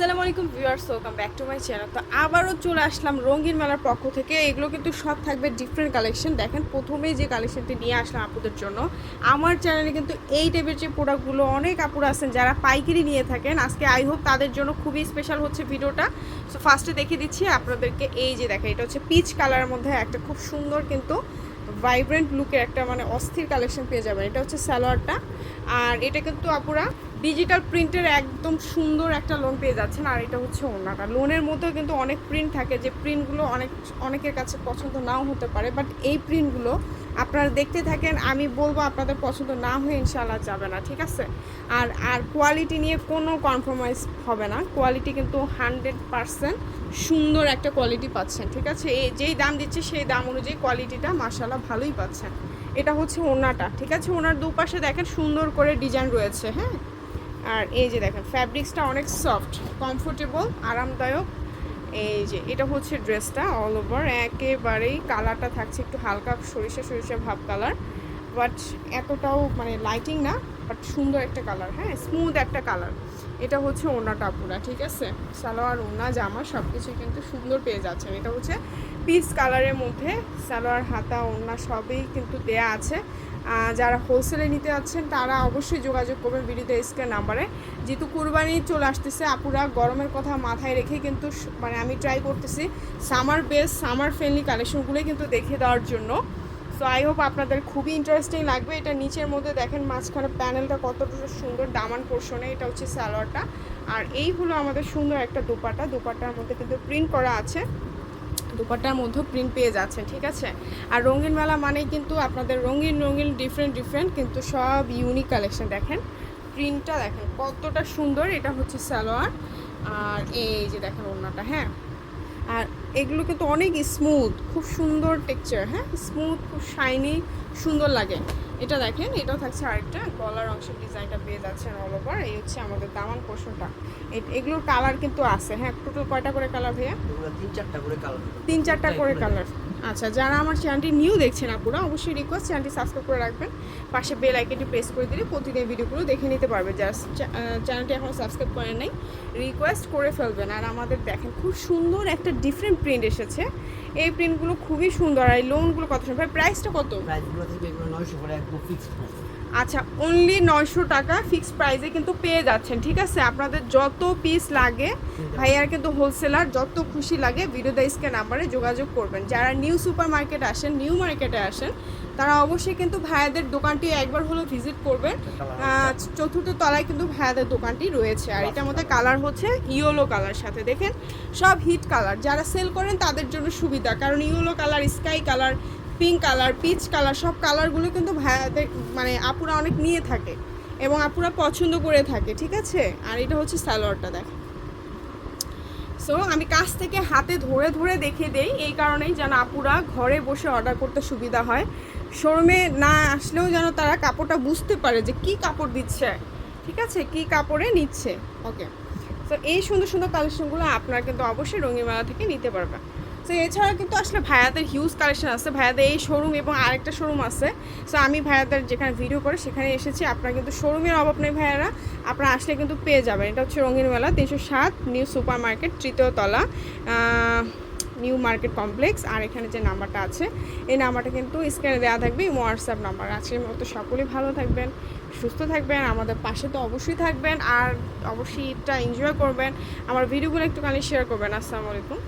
আসসালামু আলাইকুম viewers, welcome back to my channel. তো আবারও চলে আসলাম রঙিন মেলার পক্ষ থেকে। এগুলো কিন্তু সব থাকবে ডিফারেন্ট কালেকশন দেখেন, প্রথমেই যে কালেকশনটি নিয়ে আসলাম আপুদের জন্য, আমার চ্যানেলে কিন্তু এই টাইপের যে প্রোডাক্টগুলো অনেক আপুরা আছেন, যারা পাইকারি নিয়ে থাকেন, আজকে আই হোপ তাদের জন্য খুবই স্পেশাল হচ্ছে ভিডিওটা। সো ফার্স্টে দেখিয়ে দিচ্ছি আপনাদেরকে এই যে দেখেন, এটা হচ্ছে পিচ কালারের মধ্যে একটা খুব সুন্দর কিন্তু ভাইব্রেন্ট লুকের একটা মানে অস্থির কালেকশন পেয়ে যাবেন। এটা হচ্ছে স্যালোয়ারটা আর এটা কিন্তু আপুরা ডিজিটাল প্রিন্টের একদম সুন্দর একটা লোন পেয়ে যাচ্ছেন, আর এটা হচ্ছে ওনাটা লোনের মধ্যেও কিন্তু অনেক প্রিন্ট থাকে, যে প্রিন্টগুলো অনেক, অনেকের কাছে পছন্দ নাও হতে পারে বাট এই প্রিন্টগুলো আপনারা দেখতে থাকেন, আমি বলব আপনাদের পছন্দ না হয়ে ইনশাল্লাহ যাবে না, ঠিক আছে? আর আর কোয়ালিটি নিয়ে কোনো কম্প্রোমাইজ হবে না কোয়ালিটি কিন্তু হান্ড্রেড পারসেন্ট সুন্দর একটা কোয়ালিটি পাচ্ছেন, ঠিক আছে? এই যেই দাম দিচ্ছে সেই দাম অনুযায়ী কোয়ালিটিটা মাসাল্লাহ ভালোই পাচ্ছেন। এটা হচ্ছে ওনাটা, ঠিক আছে? ওনার দুপাশে দেখেন সুন্দর করে ডিজাইন রয়েছে হ্যাঁ? আর এই যে দেখেন ফ্যাব্রিক্সটা অনেক সফট কমফোর্টেবল আরামদায়ক। এই যে, এটা হচ্ছে ড্রেসটা অল ওভার একেবারেই কালারটা থাকছে একটু হালকা সরিষা সরিষা ভাব কালার বাট এতটাও মানে লাইটিং না বাট সুন্দর একটা কালার হ্যাঁ স্মুথ একটা কালার এটা হচ্ছে ওনাটা পুরা ঠিক আছে? সালোয়ার ওনা জামা সব কিছু কিন্তু সুন্দর পেয়ে যাচ্ছেন। এটা হচ্ছে পিস কালারের মধ্যে সালোয়ার, হাতা ওনা সবই কিন্তু দেয়া আছে। যারা হোলসেলে নিতে যাচ্ছেন, তারা অবশ্যই যোগাযোগ করবেন ভিডিওতে স্ক্রিন নাম্বারে। যেহেতু কুরবানি চলে আসতেছে, আপুরা, গরমের কথা মাথায় রেখে কিন্তু মানে আমি ট্রাই করতেছি। সামার বেস সামার ফ্রেন্ডলি কালেকশনগুলোই কিন্তু দেখিয়ে দেওয়ার জন্য। সো আই হোপ আপনাদের খুবই ইন্টারেস্টিং লাগবে। এটা নিচের মধ্যে দেখেন, মাঝখানে প্যানেলটা কতটা সুন্দর দামান পোর্শনে এটা হচ্ছে সালোয়ারটা। আর এই হলো আমাদের সুন্দর একটা দোপাটা। দোপাটার মধ্যে কিন্তু প্রিন্ট করা আছে। দোপাট্টার মধ্যেও প্রিন্ট পেয়ে যাচ্ছেন, ঠিক আছে? আর রঙিন মেলা মানেই কিন্তু আপনাদের রঙিন রঙিন ডিফারেন্ট ডিফারেন্ট কিন্তু সব ইউনিক কালেকশন দেখেন। প্রিন্টটা দেখেন কতটা সুন্দর। এটা হচ্ছে সালোয়ার। আর এই যে দেখেন ওড়নাটা হ্যাঁ? আর এগুলো কিন্তু অনেক স্মুথ খুব সুন্দর টেক্সচার হ্যাঁ? স্মুথ খুব শাইনি সুন্দর লাগে। এটা দেখেন এটাও থাকছে আরেকটা গলার অংশের ডিজাইনটা পেয়ে যাচ্ছেন অল ওভার এই হচ্ছে আমাদের দামান পোর্শনটা এগুলোর কালার কিন্তু আছে। হ্যাঁ টোটাল কয়টা করে কালার ভাইয়া? তিন চারটা করে কালার তিন চারটা করে কালার আচ্ছা যারা আমার চ্যানেলটি নিউ দেখছেন আপুরা অবশ্যই রিকোয়েস্ট চ্যানেলটি সাবস্ক্রাইব করে রাখবেন। পাশে বেল আইকনটি প্রেস করে দিলে প্রতিদিন ভিডিওগুলো দেখে নিতে পারবে। যারা চ্যানেলটি এখন সাবস্ক্রাইব করেন নাই রিকোয়েস্ট করে ফেলবেন। আর আমাদের দেখেন খুব সুন্দর একটা ডিফারেন্ট প্রিন্ট এসেছে। এই প্রিন্টগুলো খুবই সুন্দর। আর এই লোনগুলো কত সুন্দর প্রাইসটা কত? প্রাইসগুলো থেকে নয়শো করে একদম ফিক্সড প্রাইস আচ্ছা অনলি নয়শো টাকা ফিক্সড প্রাইসে কিন্তু পেয়ে যাচ্ছেন ঠিক আছে? আপনাদের যত পিস লাগে ভাইয়ার কিন্তু হোলসেলার যত খুশি লাগে ভিডিও দাইসকে নাম্বারে যোগাযোগ করবেন। যারা নিউ সুপার মার্কেট আসেন নিউ মার্কেটে আসেন তারা অবশ্যই কিন্তু ভাইয়াদের দোকানটি একবার হলো ভিজিট করবেন। চতুর্থ তলায় কিন্তু ভাইয়াদের দোকানটি রয়েছে। আর এটার মধ্যে কালার হচ্ছে ইয়েলো কালার সাথে। দেখেন সব হিট কালার যারা সেল করেন তাদের জন্য সুবিধা। কারণ yellow colour sky colour pink colour, peach colour, সব কালারগুলো কিন্তু ভাইয়াদের মানে আপুরা অনেক নিয়ে থাকে এবং আপুরা পছন্দ করে থাকে, ঠিক আছে? আর এটা হচ্ছে স্যালোয়ারটা দেখেন সো আমি কাছ থেকে হাতে ধরে ধরে দেখে দেই, এই কারণেই যেন আপুরা ঘরে বসে অর্ডার করতে সুবিধা হয়। শোরুমে না আসলেও যেন তারা কাপড়টা বুঝতে পারে যে কি কাপড় দিচ্ছে, ঠিক আছে? কি কাপড়ে নিচ্ছে ওকে তো এই সুন্দর সুন্দর কালেকশনগুলো আপনারা কিন্তু অবশ্যই রঙিন থেকে নিতে পারবেন। তো এছাড়া কিন্তু আসলে ভাইয়াদের হিউজ কালেকশন আছে। ভাইয়াদের এই শোরুম এবং আরেকটা শোরুম আছে। সো আমি ভাইয়াদের যেখানে ভিডিও করে সেখানে এসেছি। আপনারা কিন্তু শোরুমের অভাব নেই ভাইয়ারা। আপনারা আসলে কিন্তু পেয়ে যাবেন। এটা হচ্ছে রঙিন মেলা, তিনশো সাত নিউ সুপার মার্কেট তৃতীয় তলা নিউ মার্কেট কমপ্লেক্স আর এখানে যে নাম্বারটা আছে, এই নাম্বারটা কিন্তু স্ক্রিনে দেওয়া থাকবে হোয়াটসঅ্যাপ নাম্বার আজকের মতো সকলেই ভালো থাকবেন, সুস্থ থাকবেন, আমাদের পাশে তো অবশ্যই থাকবেন, আর অবশ্যই এটা এনজয় করবেন। আমার ভিডিওগুলো একটুখানি শেয়ার করবেন। আসসালামু আলাইকুম।